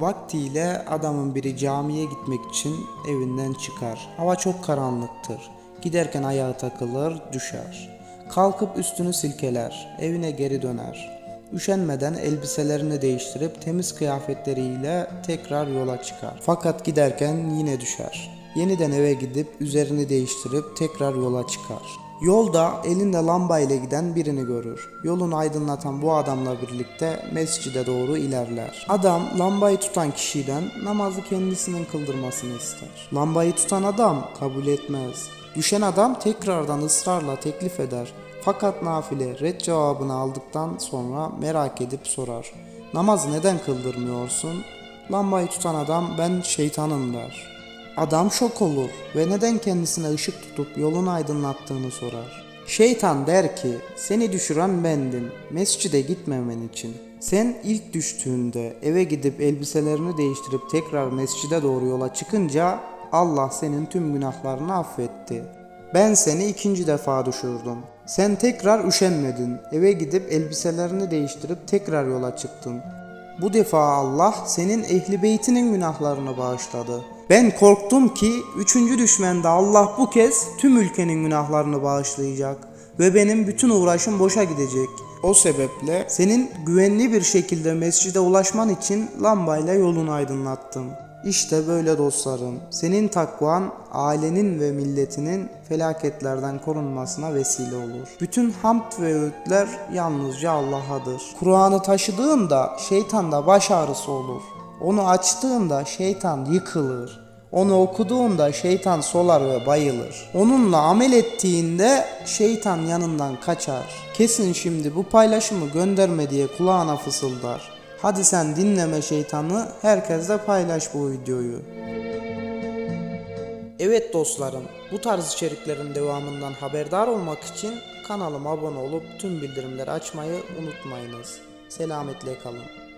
Vaktiyle adamın biri camiye gitmek için evinden çıkar. Hava çok karanlıktır. Giderken ayağı takılır, düşer. Kalkıp üstünü silkeler, evine geri döner. Üşenmeden elbiselerini değiştirip temiz kıyafetleriyle tekrar yola çıkar. Fakat giderken yine düşer. Yeniden eve gidip üzerini değiştirip tekrar yola çıkar. Yolda elinde lamba ile giden birini görür. Yolunu aydınlatan bu adamla birlikte mescide doğru ilerler. Adam lambayı tutan kişiden namazı kendisinin kıldırmasını ister. Lambayı tutan adam kabul etmez. Düşen adam tekrardan ısrarla teklif eder. Fakat nafile red cevabını aldıktan sonra merak edip sorar. Namazı neden kıldırmıyorsun? Lambayı tutan adam ben şeytanım der. Adam şok olur ve neden kendisine ışık tutup yolunu aydınlattığını sorar. Şeytan der ki seni düşüren bendim mescide gitmemen için. Sen ilk düştüğünde eve gidip elbiselerini değiştirip tekrar mescide doğru yola çıkınca Allah senin tüm günahlarını affetti. Ben seni ikinci defa düşürdüm. Sen tekrar üşenmedin. Eve gidip elbiselerini değiştirip tekrar yola çıktın. Bu defa Allah senin ehli beytinin günahlarını bağışladı. Ben korktum ki üçüncü düşmende Allah bu kez tüm ülkenin günahlarını bağışlayacak ve benim bütün uğraşım boşa gidecek. O sebeple senin güvenli bir şekilde mescide ulaşman için lambayla yolunu aydınlattım. İşte böyle dostlarım. Senin takvan ailenin ve milletinin felaketlerden korunmasına vesile olur. Bütün hamd ve öğütler yalnızca Allah'adır. Kur'an'ı taşıdığında şeytanda baş ağrısı olur. Onu açtığında şeytan yıkılır. Onu okuduğunda şeytan solar ve bayılır. Onunla amel ettiğinde şeytan yanından kaçar. Kesin şimdi bu paylaşımı gönderme diye kulağına fısıldar. Hadi sen dinleme şeytanı, herkesle paylaş bu videoyu. Evet dostlarım, bu tarz içeriklerin devamından haberdar olmak için kanalıma abone olup tüm bildirimleri açmayı unutmayınız. Selametle kalın.